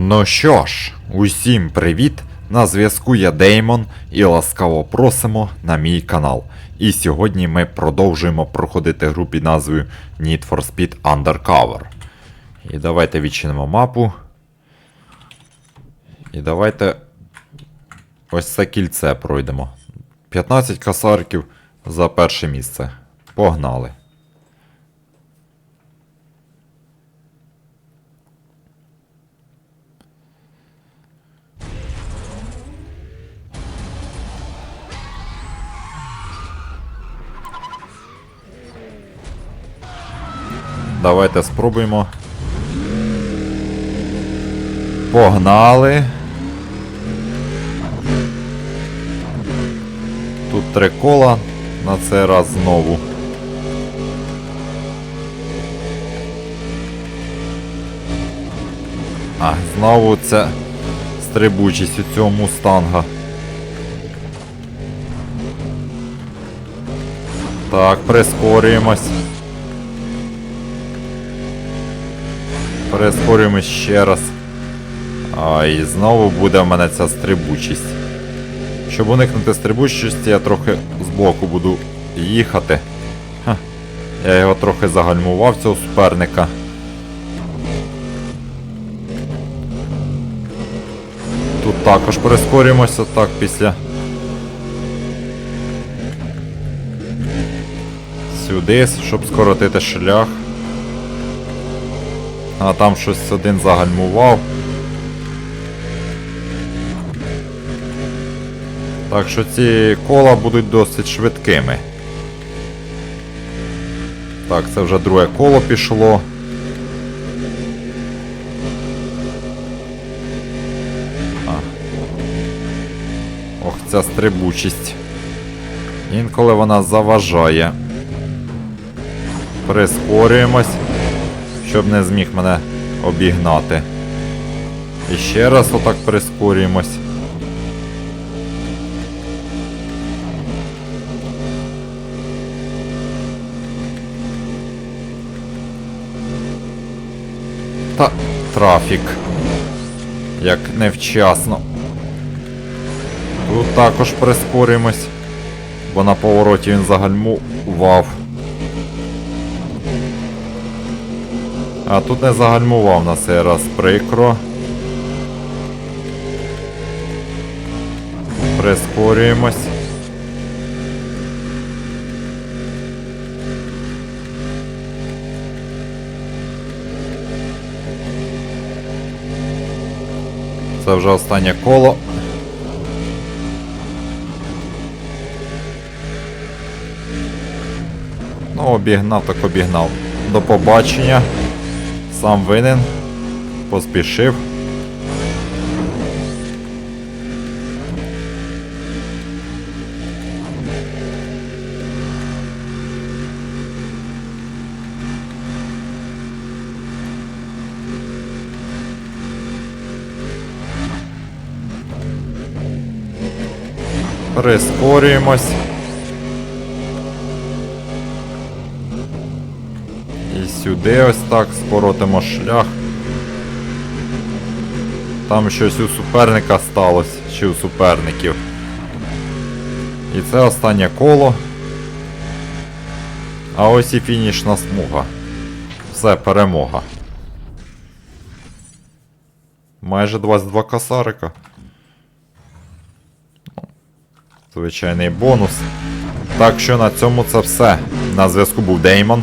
Ну що ж, усім привіт! На зв'язку я Деймон і ласкаво просимо на мій канал. І сьогодні ми продовжуємо проходити гру під назвою Need for Speed Undercover. І давайте відчинимо мапу. І давайте ось це кільце пройдемо. 15 касарків за перше місце. Погнали. Давайте спробуємо. Погнали. Тут три кола на цей раз знову. А, знову це стрибучість у цього мустанга. Так, прискорюємось. Перескорюємось ще раз. А, і знову буде в мене ця стрибучість. Щоб уникнути стрибучості, я трохи збоку буду їхати. Ха. Я його трохи загальмував, цього суперника. Тут також прискорюємося так після. Сюди, щоб скоротити шлях. А там щось один загальмував. Так що ці кола будуть досить швидкими. Так, це вже друге коло пішло. А. Ох, ця стрибучість. Інколи вона заважає. Прискорюємось щоб не зміг мене обігнати. І ще раз отак прискорюємось. Та трафік. Як невчасно. Тут також прискорюємось, бо на повороті він загальмував. А тут не загальмував на цей раз прикро. Прискорюємось. Це вже останнє коло. Ну, обігнав, так обігнав. До побачення. Сам винен. Поспішив. Прискорюємось. І сюди ось так скоротимо шлях. Там щось у суперника сталося, чи у суперників. І це останнє коло. А ось і фінішна смуга. Все, перемога. Майже 22 косарика. Звичайний бонус. Так що на цьому це все. На зв'язку був Деймон.